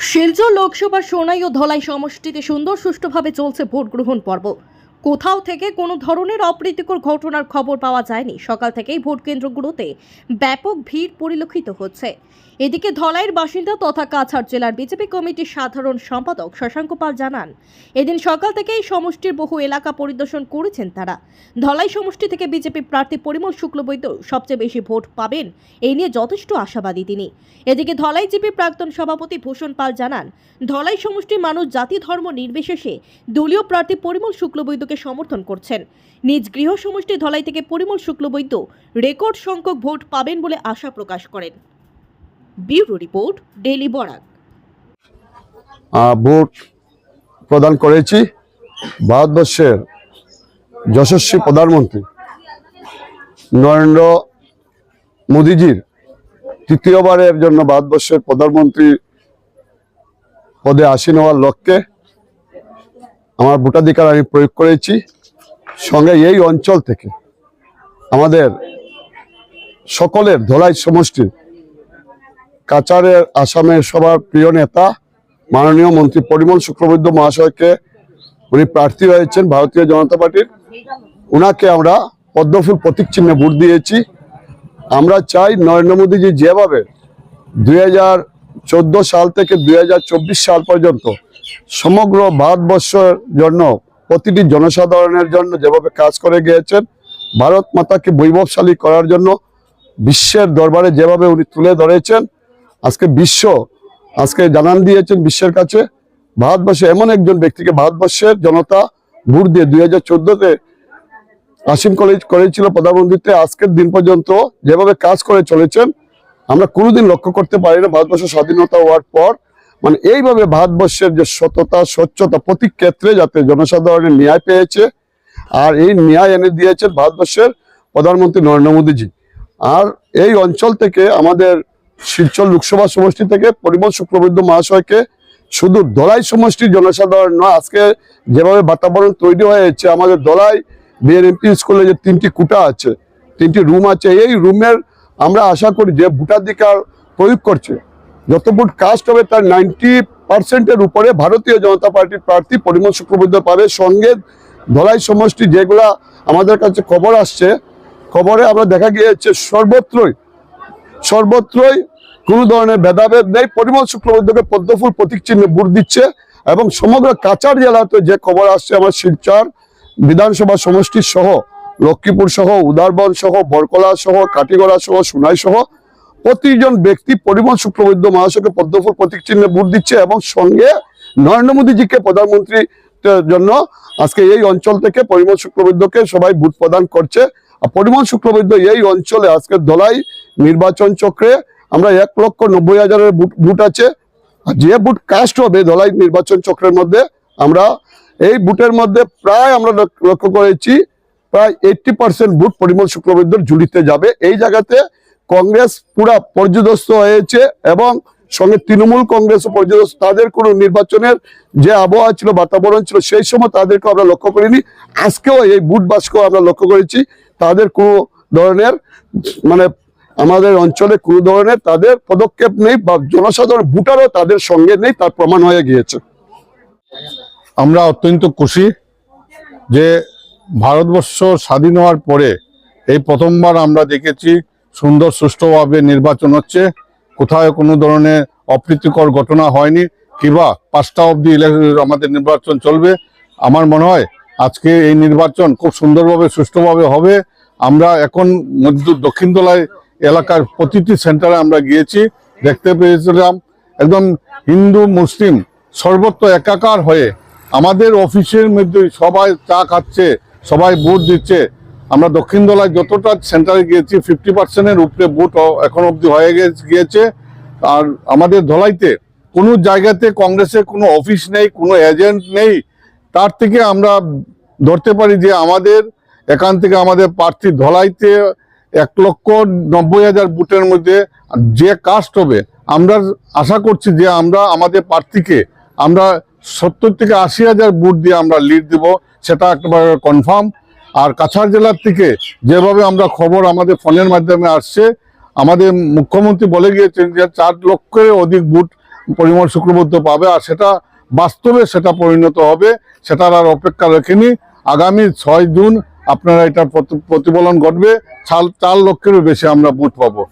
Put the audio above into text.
শিলচর লোকসভা সোনাই ও ধলাই সমষ্টিতে সুন্দর সুষ্ঠুভাবে চলছে ভোট গ্রহণ পর্ব। কোথাও থেকে কোনো ধরনের অপ্রীতিকর ঘটনার খবর পাওয়া যায়নি। সকাল থেকেই ভোট কেন্দ্রগুলোতে ব্যাপক ভিড় পরিলক্ষিত হচ্ছে। এদিকে ধলাইয়ের বাসিন্দা তথা কাছাড় জেলার বিজেপি কমিটির সাধারণ সম্পাদক শশাঙ্ক পাল জানান, এদিন সকাল থেকেই সমষ্টির বহু এলাকা পরিদর্শন করেছেন তারা। ধলাই সমষ্টি থেকে বিজেপি প্রার্থী পরিমল শুক্লবৈদ্য সবচেয়ে বেশি ভোট পাবেন, এই নিয়ে যথেষ্ট আশাবাদী তিনি। এদিকে ধলাই জিপি প্রাক্তন সভাপতি ভূষণ পাল জানান, ধলাই সমষ্টির মানুষ জাতি ধর্ম নির্বিশেষে দলীয় প্রার্থী পরিমল শুক্লবৈদ্যকে সমর্থন করছেন। নিজ গৃহ সমষ্টি ধলাই থেকে পরিমল শুক্লবৈদ্য রেকর্ড সংখ্যক ভোট পাবেন বলে আশা প্রকাশ করেন। Bureau report daily Barak. Vote প্রদান করেছি ভারতবর্ষের যশস্বী প্রধানমন্ত্রী নরেন্দ্র মোদিজির তৃতীয়বারের জন্য ভারতবর্ষের প্রধানমন্ত্রী পদে আসীন হওয়ার লক্ষ্যে আমার ভোটাধিকার আমি প্রয়োগ করেছি সঙ্গে এই অঞ্চল থেকে। আমাদের সকলের ধলাই সমষ্টির কাচারের আসামের সবার প্রিয় নেতা মাননীয় মন্ত্রী পরিমল শুক্রবৈদ্য মহাশয়কে উনি প্রার্থী হয়েছেন ভারতীয় জনতা পার্টির। উনাকে আমরা পদ্মফুল প্রতীক চিহ্নে ভোট দিয়েছি। আমরা চাই নরেন্দ্র মোদীজি যেভাবে দুই হাজার চোদ্দ সাল থেকে দুই হাজার চব্বিশ সাল পর্যন্ত সমগ্র ভারতবর্ষের জন্য, প্রতিটি জনসাধারণের জন্য যেভাবে কাজ করে গিয়েছেন, ভারত মাতাকে বৈভবশালী করার জন্য বিশ্বের দরবারে যেভাবে উনি তুলে ধরেছেন, আজকে বিশ্ব আজকে জানান দিয়েছেন বিশ্বের কাছে, ভারতবর্ষে এমন একজন ব্যক্তিকে ভারতবর্ষের জনতা ভোট দিয়ে দুই হাজার চোদ্দতে আসিম করে করেছিল প্রধানমন্ত্রীতে, আজকের দিন পর্যন্ত যেভাবে কাজ করে চলেছেন, আমরা কোনোদিন লক্ষ্য করতে পারি না ভারতবর্ষ স্বাধীনতা হওয়ার পর। মানে এইভাবে ভারতবর্ষের যে সততা, স্বচ্ছতা প্রতি ক্ষেত্রে যাতে জনসাধারণের ন্যায় পেয়েছে, আর এই ন্যায় এনে দিয়েছেন ভারতবর্ষের প্রধানমন্ত্রী নরেন্দ্র মোদীজি। আর এই অঞ্চল থেকে আমাদের শিলচর লোকসভা সমষ্টি থেকে পরিমল শুক্রবৈদ্য মহাশয়কে শুধু দলাই সমষ্টির জনসাধারণ নয়, আজকে যেভাবে বাতাবরণ তৈরি হয়েছে, আমাদের দলাই বিএনএমপি স্কুলে যে তিনটি কুটা আছে, তিনটি রুম আছে, এই রুমের আমরা আশা করি যে ভোটাধিকার প্রয়োগ করছে। যত ভোট কাস্ট হবে তার নাইনটি পার্সেন্টের উপরে ভারতীয় জনতা পার্টির প্রার্থী পরিমল শুক্রবৈদ্য পাবে। সঙ্গে ধলাই সমষ্টি যেগুলা আমাদের কাছে খবর আসছে, খবরে আমরা দেখা গিয়েছে সর্বত্রই সর্বত্রই কোনো ধরনের ভেদাভেদ নেই। পরিমল শুক্লবৈদ্যকে পদ্মফুল প্রতীক চিহ্নে ভোট দিচ্ছে এবং সমগ্র কাছাড় জেলাতে যে খবর আসছে আমার শিলচর বিধানসভা সমষ্টি সহ, লক্ষ্মীপুর সহ, উদারবন সহ, বরকলা সহ, কাটিগড়া সহ, সোনাই সহ প্রতিজন ব্যক্তি পরিমল শুক্লবৈদ্য মহাশয়কে পদ্মফুল প্রতীক চিহ্নে ভোট দিচ্ছে এবং সঙ্গে নরেন্দ্র মোদীজিকে প্রধানমন্ত্রী জন্য আজকে এই অঞ্চল থেকে পরিমল শুক্লবৈদ্যকে সবাই ভোট প্রদান করছে। আর পরিমল শুক্লবৈদ্য এই অঞ্চলে আজকে দলাই নির্বাচন চক্রে আমরা এক লক্ষ নব্বই হাজারের বুট আছে। আর যে বুট কাস্ট হবে ধলাই নির্বাচন চক্রের মধ্যে, আমরা এই বুটের মধ্যে প্রায় আমরা লক- লক্ষ্য করেছি, প্রায় এইটটি পার্সেন্ট বুট পরিমল শুক্লবৈদ্যর ঝুলিতে যাবে। এই জায়গাতে কংগ্রেস পুরা পর্যদস্ত হয়েছে এবং সঙ্গে তৃণমূল কংগ্রেস পর্যদস্ত। তাদের কোনো নির্বাচনের যে আবহাওয়া ছিল, বাতাবরণ ছিল, সেই সময় তাদেরকে আমরা লক্ষ্য করিনি। আজকেও এই বুট বাস্কও আমরা লক্ষ্য করেছি। তাদের কোনো ধরনের মানে আমাদের অঞ্চলে কোনো ধরনের তাদের পদক্ষেপ নেই বা জনসাধারণ ভোটারও তাদের সঙ্গে নেই, তার প্রমাণ হয়ে গিয়েছে। আমরা অত্যন্ত খুশি যে ভারতবর্ষ স্বাধীন হওয়ার পরে এই প্রথমবার আমরা দেখেছি সুন্দর সুষ্ঠুভাবে নির্বাচন হচ্ছে। কোথাও কোনো ধরনের অপ্রীতিকর ঘটনা হয়নি, কিংবা পাঁচটা অবধি আমাদের নির্বাচন চলবে। আমার মনে হয় আজকে এই নির্বাচন খুব সুন্দরভাবে, সুষ্ঠুভাবে হবে। আমরা এখন মধ্য দক্ষিণ দলাই এলাকার প্রতিটি সেন্টারে আমরা গিয়েছি, দেখতে পেয়েছিলাম। একদম হিন্দু, মুসলিম সর্বত্র একাকার হয়ে আমাদের অফিসের মধ্যে সবাই চা খাচ্ছে, সবাই ভোট দিচ্ছে। আমরা দক্ষিণ দলায় যতটা সেন্টারে গিয়েছি ফিফটি পার্সেন্টের উপরে ভোট এখন অবধি হয়ে গিয়েছে। আর আমাদের ধলাইতে কোনো জায়গাতে কংগ্রেসের কোনো অফিস নেই, কোনো এজেন্ট নেই। তার থেকে আমরা ধরতে পারি যে আমাদের এখান থেকে আমাদের প্রার্থী ধলাইতে এক লক্ষ নব্বই হাজার বুটের মধ্যে যে কাস্ট হবে, আমরা আশা করছি যে আমরা আমাদের প্রার্থীকে আমরা সত্তর থেকে আশি হাজার বুট দিয়ে আমরা লিড দিব। সেটা একেবারে কনফার্ম আর কাছাড় জেলার থেকে যেভাবে আমরা খবর আমাদের ফোনের মাধ্যমে আসছে, আমাদের মুখ্যমন্ত্রী বলে গিয়েছেন যে চার লক্ষের অধিক বুট পরিমল শুক্রবদ্ধ পাবে আর সেটা বাস্তবে সেটা পরিণত হবে, সেটার আর অপেক্ষা রেখেনি। আগামী ছয় জুন আপনারা এটা প্রতিফলন ঘটবে, চার লক্ষেরও বেশি আমরা বুট পাবো।